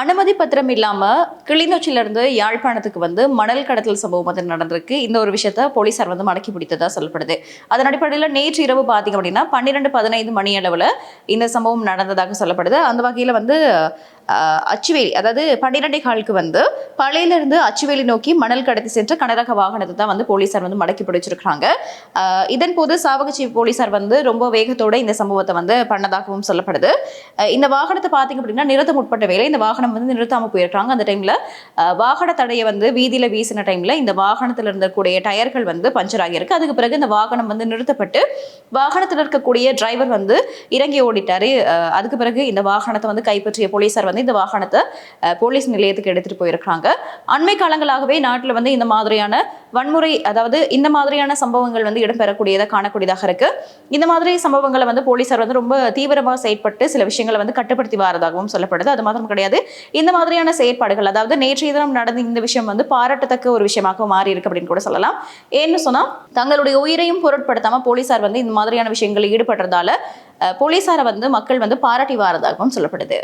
அனுமதி பத்திரம் இல்லாம கிளிநொச்சியில இருந்து யாழ்ப்பாணத்துக்கு வந்து மணல் கடத்தல் சம்பவம் வந்து நடந்திருக்கு. இந்த ஒரு விஷயத்த போலீசார் வந்து மடக்கி பிடித்ததா சொல்லப்படுது. அதன் அடிப்படையில் நேற்று இரவு பார்த்தீங்க அப்படின்னா பன்னிரெண்டு பதினைந்து மணி அளவில் இந்த சம்பவம் நடந்ததாக சொல்லப்படுது. அந்த வகையில் வந்து அச்சுவேலி அதாவது பன்னிரெண்டே காலுக்கு வந்து பழையிலிருந்து அச்சுவேலி நோக்கி மணல் கடத்தி சென்ற கனரக வாகனத்தை தான் வந்து போலீசார் வந்து மடக்கி பிடிச்சிருக்காங்க இதன் போது சாவகச்சி போலீசார் வந்து ரொம்ப வேகத்தோட இந்த சம்பவத்தை வந்து பண்ணதாகவும் சொல்லப்படுது. இந்த வாகனத்தை பார்த்தீங்க அப்படின்னா நிறுத்த முற்பட்ட வேலை இந்த வாகனம் வந்து நிறுத்தாமல் போயிருக்காங்க. அந்த டைமில் வாகன தடையை வந்து வீதியில் வீசின டைமில் இந்த வாகனத்தில் இருந்தக்கூடிய டயர்கள் வந்து பஞ்சர் ஆகியிருக்கு. அதுக்கு பிறகு இந்த வாகனம் வந்து நிறுத்தப்பட்டு வாகனத்தில் இருக்கக்கூடிய டிரைவர் வந்து இறங்கி ஓடிட்டாரு. அதுக்கு பிறகு இந்த வாகனத்தை வந்து கைப்பற்றிய போலீசார் வந்து இந்த வாகனத்தை போலீஸ் நிலையத்துக்கு எடுத்துட்டு போயிருக்காங்க அண்மை காலங்களாகவே நாட்டில் வந்து இந்த மாதிரியான வன்முறை அதாவது இந்த மாதிரியான சம்பவங்கள் வந்து இடம்பெறக்கூடியதை காணக்கூடியதாக இருக்கு. இந்த மாதிரி சம்பவங்களை வந்து போலீசார் வந்து ரொம்ப தீவிரமாக செயற்பட்டு சில விஷயங்களை வந்து கட்டுப்படுத்தி வரதாகவும் சொல்லப்படுது. அது மாத்திரம் கிடையாது. இந்த மாதிரியான செயற்பாடுகள் அதாவது நேற்றைய தினம் நடந்த இந்த விஷயம் வந்து பாராட்டத்தக்க ஒரு விஷயமாக மாறி இருக்கு அப்படின்னு கூட சொல்லலாம். ஏன்னு சொன்னா தங்களுடைய உயிரையும் பொருட்படுத்தாம போலீசார் வந்து இந்த மாதிரியான விஷயங்களில் ஈடுபடுறதால அஹ், போலீசாரை வந்து மக்கள் வந்து பாராட்டி வாரதாகவும் சொல்லப்படுது.